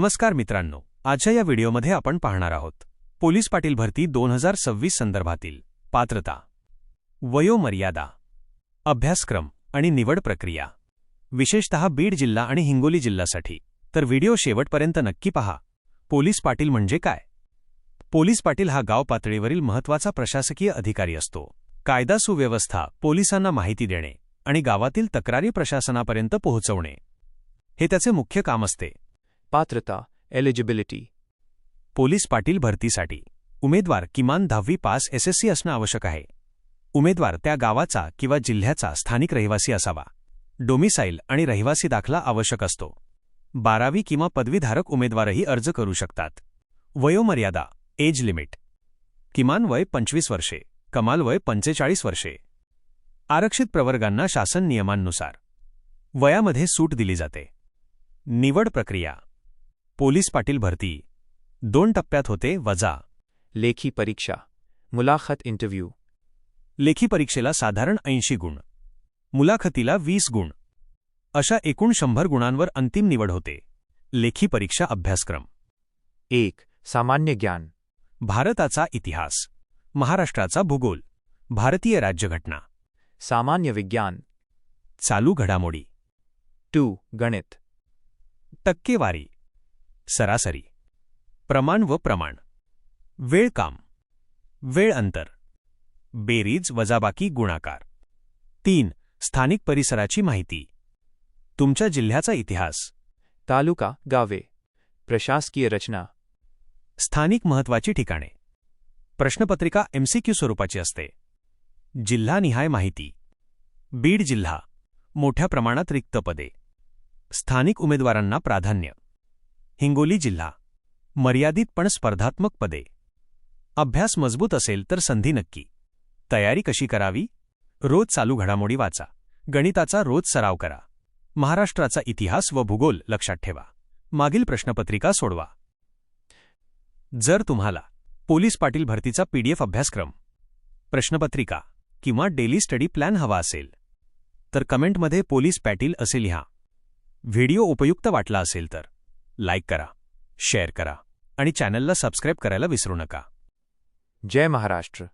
नमस्कार मित्रांनो आजच्या या व्हिडिओमध्ये आपण पाहणार आहोत. पोलीस पाटील भरती दोन हजार सव्वीस संदर्भातील पात्रता वयोमर्यादा अभ्यासक्रम आणि निवड प्रक्रिया. विशेषतः बीड जिल्हा आणि हिंगोली जिल्ह्यासाठी. तर व्हिडिओ शेवटपर्यंत नक्की पहा. पोलीस पाटील म्हणजे काय? पोलीस पाटील हा गाव पातळीवरील महत्त्वाचा प्रशासकीय अधिकारी असतो. कायदा सुव्यवस्था पोलिसांना माहिती देणे आणि गावातील तक्रारी प्रशासनापर्यंत पोहोचवणे. हे त्याचे मुख्य काम असते. पात्रता एलिजिबिलिटी पोलीस पाटील भरतीसाठी. उमेदवार किमान दहावी पास एसएससी असणं आवश्यक आहे. उमेदवार त्या गावाचा किंवा जिल्ह्याचा स्थानिक रहिवासी असावा. डोमिसाईल आणि रहिवासी दाखला आवश्यक असतो. बारावी किंवा पदवीधारक उमेदवारही अर्ज करू शकतात. वयोमर्यादा एज लिमिट. किमान वय पंचवीस वर्षे कमाल वय पंचेचाळीस वर्षे. आरक्षित प्रवर्गांना शासन नियमांनुसार. वयामध्ये सूट दिली जाते. निवड प्रक्रिया. पोलीस पाटील भरती. दोन टप्प्यात होते वजा. लेखी परीक्षा. मुलाखत इंटरव्ह्यू लेखी परीक्षेला साधारण ऐंशी गुण. मुलाखतीला वीस गुण. अशा एकूण शंभर गुणांवर अंतिम निवड होते. लेखी परीक्षा अभ्यासक्रम. एक. सामान्य ज्ञान. भारताचा इतिहास. महाराष्ट्राचा भूगोल. भारतीय राज्यघटना. सामान्य विज्ञान. चालू घडामोडी. टू. गणित. टक्केवारी. सरासरी. प्रमाण व प्रमाण. वेळ काम. वेळ अंतर. बेरीज वजाबाकी गुणाकार. तीन स्थानिक परिसराची माहिती. तुमच्या जिल्ह्याचा इतिहास. तालुका गावे. प्रशासकीय रचना. स्थानिक महत्वाची ठिकाणे. प्रश्नपत्रिका एमसीक्यू स्वरूपाची असते. जिल्हानिहाय माहिती. बीड जिल्हा. मोठ्या प्रमाणात रिक्त पदे. स्थानिक उमेदवारांना प्राधान्य. हिंगोली जिल्हा. मर्यादित पण स्पर्धात्मक पदे. अभ्यास मजबूत असेल तर संधी नक्की. तयारी कशी करावी? रोज चालू घडामोडी वाचा. गणिताचा रोज सराव करा. महाराष्ट्राचा इतिहास व भूगोल लक्षात ठेवा. मागील प्रश्नपत्रिका सोडवा. जर तुम्हाला पोलीस पाटील भरतीचा पीडीएफ अभ्यासक्रम प्रश्नपत्रिका किंवा डेली स्टडी प्लॅन हवा असेल तर कमेंटमध्ये पोलीस पॅटील असे लिहा. व्हिडिओ उपयुक्त वाटला असेल तर. लाईक करा शेअर करा आणि चॅनलला सबस्क्राईब करायला विसरू नका. जय महाराष्ट्र.